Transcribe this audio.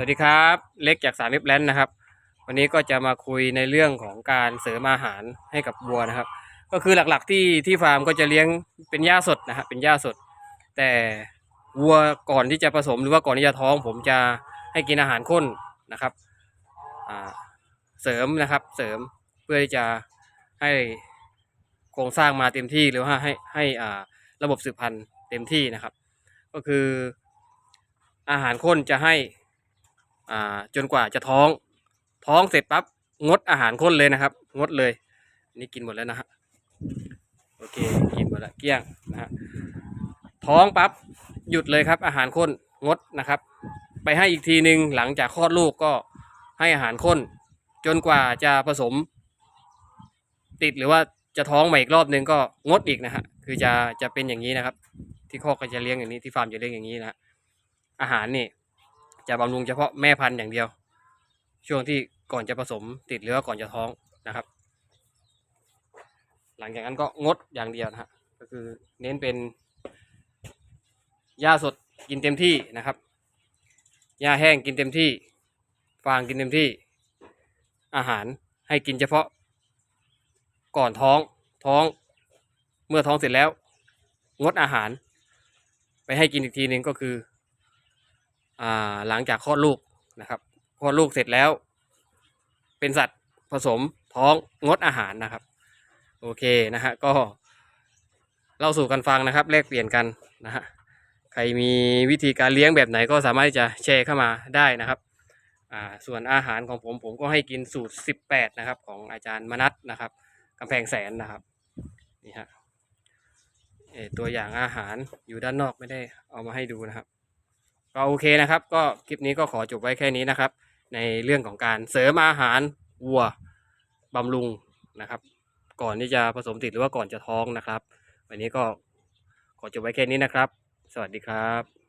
สวัสดีครับ เล็กจากสามเอฟแลนด์นะครับ วันนี้ก็จะมาคุยในเรื่องของการเสริมอาหารให้กับวัวนะครับ ก็คือหลักๆที่ที่ฟาร์มก็จะเลี้ยงเป็นหญ้าสดนะครับเป็นหญ้าสด แต่วัวก่อนที่จะผสมหรือว่าก่อนที่จะท้อง ผมจะให้กินอาหารข้นนะครับเสริมนะครับเสริมเพื่อที่จะให้โครงสร้างมาเต็มที่หรือว่าให้ให้อ่าระบบสืบพันธุ์เต็มที่นะครับ ก็คืออาหารข้นจะให้ อ่าจนกว่าจะท้อง ท้องเสร็จปั๊บงดอาหารข้นเลยนะครับ งดเลยนี่กินหมดแล้วนะฮะโอเคกินหมดแล้วเกลี้ยงนะฮะท้องปั๊บหยุดเลยครับ อาหารข้นงดนะครับ ไปให้อีกทีหนึ่งหลังจากคลอดลูกก็ให้อาหารข้น จนกว่าจะผสม ติดหรือว่าจะท้องใหม่อีกรอบหนึ่งก็งดอีกนะฮะคือจะจะเป็นอย่างนี้นะครับ ที่คอกก็จะเลี้ยงอย่างนี้ที่ฟาร์มจะเลี้ยงอย่างนี้นะฮะอาหารนี่ จะบำรุงเฉพาะแม่พันธุ์อย่างเดียว ช่วงที่ก่อนจะผสมติดหรือว่าก่อนจะท้องนะครับ หลังจากนั้นก็งดอย่างเดียวนะฮะก็คือเน้นเป็นหญ้าสดกินเต็มที่นะครับหญ้าแห้งกินเต็มที่ฟางกินเต็มที่ อาหารให้กินเฉพาะ ก่อนท้องท้องเมื่อท้องเสร็จแล้ว งดอาหาร ไปให้กินอีกทีหนึ่งก็คือ หลังจากคลอดลูกนะครับคลอดลูกเสร็จแล้ว เป็นสัตว์ผสมท้องงดอาหารนะครับ โอเคนะฮะก็เล่าสู่กันฟังนะครับแลกเปลี่ยนกันนะฮะใครมีวิธีการเลี้ยงแบบไหนก็สามารถจะแชร์เข้ามาได้นะครับส่วนอาหารของผมผมก็ให้กินสูตร 18 นะครับ ของอาจารย์มนัทนะครับกำแพงแสนนะครับนี่ฮะตัวอย่างอาหารอยู่ด้านนอกไม่ได้เอามาให้ดูนะครับ ก็โอเคนะครับ ก็คลิปนี้ก็ขอจบไว้แค่นี้นะครับ ในเรื่องของการเสริมอาหารวัวบำรุงนะครับ ก่อนที่จะผสมติดหรือว่าก่อนจะท้องนะครับ วันนี้ก็ขอจบไว้แค่นี้นะครับ สวัสดีครับ